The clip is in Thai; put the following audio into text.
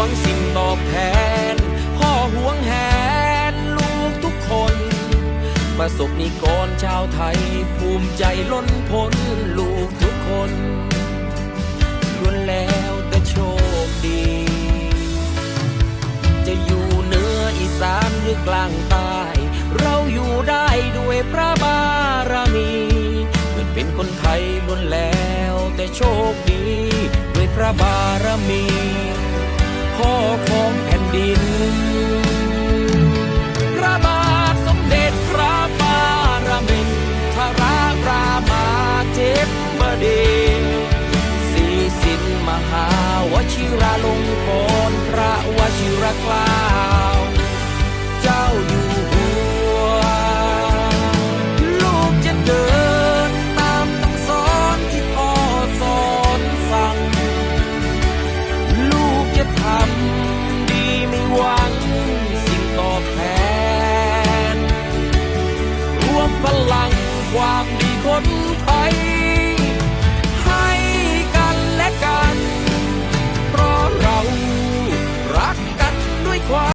วังสิ่งตอบแทน พ่อห่วงแหนลูกทุกคน ประสบนิกรชาวไทย ภูมิใจล้นพ้นลูกทุกคนล้วนแล้วแต่โชคดี จะอยู่เหนืออีสานหรือกลางใต้เราอยู่ได้ด้วยพระบารมีเกิดเป็นคนไทยล้วนแล้วแต่โชคดี ด้วยพระบารมี กล้าเจ้าอยู่หัว ลูกจะเดินตามคำสอนที่พ่อสอนสั่ง ลูกจะทำดีไม่หวังสิ่งตอบแทน รวมพลังความดีคนไทย